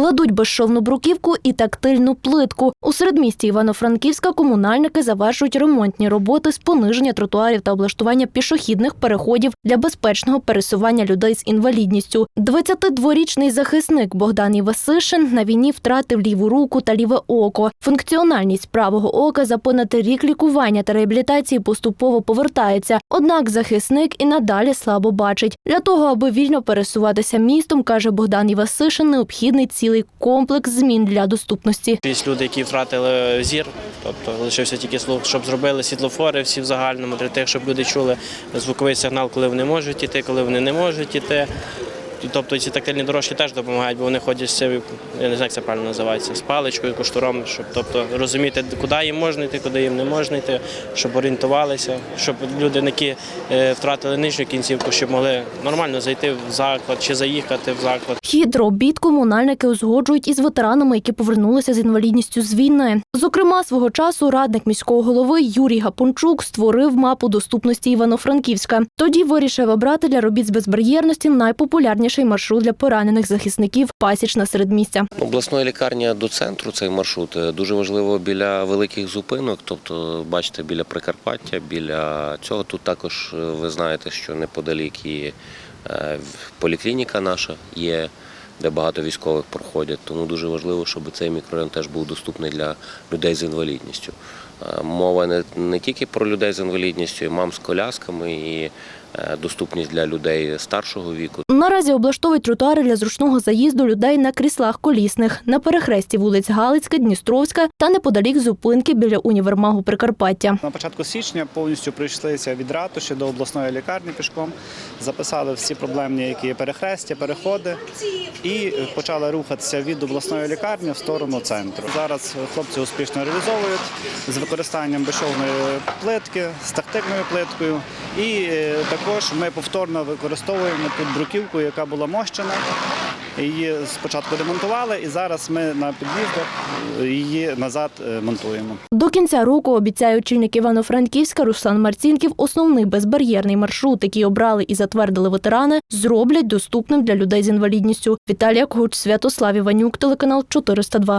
Кладуть безшовну бруківку і тактильну плитку. У середмісті Івано-Франківська комунальники завершують ремонтні роботи з пониження тротуарів та облаштування пішохідних переходів для безпечного пересування людей з інвалідністю. 22-річний захисник Богдан Івасишин на війні втратив ліву руку та ліве око. Функціональність правого ока за понад рік лікування та реабілітації поступово повертається. Однак захисник і надалі слабо бачить. Для того, аби вільно пересуватися містом, каже Богдан Івасишин, необхідний цілий комплекс змін для доступності. Є люди, які втратили зір, тобто лишився тільки слух, щоб зробили світлофори всі в загальному для тих, щоб люди чули звуковий сигнал, коли вони можуть іти, коли вони не можуть іти. І, Тобто ці тактильні дорожки теж допомагають, бо вони ходять з цим, я не знаю, як це правильно називається, з паличкою, коштуром, щоб тобто, розуміти, куди їм можна йти, куди їм не можна йти, щоб орієнтувалися, щоб люди, які е, втратили нижню кінцівку, щоб могли нормально зайти в заклад чи заїхати в заклад. Хід робіт комунальники узгоджують із ветеранами, які повернулися з інвалідністю з війни. Зокрема, свого часу радник міського голови Юрій Гапончук створив мапу доступності Івано-Франківська. Тоді вирішив обрати для робіт з безбар'єрності найпопулярніший маршрут для поранених захисників пасічна середмістя. Обласної лікарні до центру цей маршрут е, дуже важливо біля великих зупинок. Тобто, бачите, біля Прикарпаття, біля цього тут також е, ви знаєте, що неподалік і е, поліклініка наша є, де багато військових проходять. Тому дуже важливо, щоб цей мікрорайон теж був доступний для людей з інвалідністю. Мова не, не тільки про людей з інвалідністю, і мам з колясками, і доступність для людей старшого віку. Наразі облаштовують тротуари для зручного заїзду людей на кріслах колісних на перехресті вулиць Галицька, Дністровська та неподалік зупинки біля універмагу Прикарпаття. На початку січня повністю пройшлися від ратуші до обласної лікарні пішком, записали всі проблемні, які є перехрестя, переходи, і почали рухатися від обласної лікарні в сторону центру. Зараз хлопці успішно реалізовують з використанням безшовної плитки, з тактильною плиткою. І е, також ми повторно використовуємо тут бруківку, яка була мощена. Її спочатку демонтували, і зараз ми на під'їздах її назад е, монтуємо. До кінця року обіцяє очільник Івано-Франківська Руслан Марцінків основний безбар'єрний маршрут, який обрали і затвердили ветерани, зроблять доступним для людей з інвалідністю. Віталія Куч, Святослав Іванюк, телеканал 402.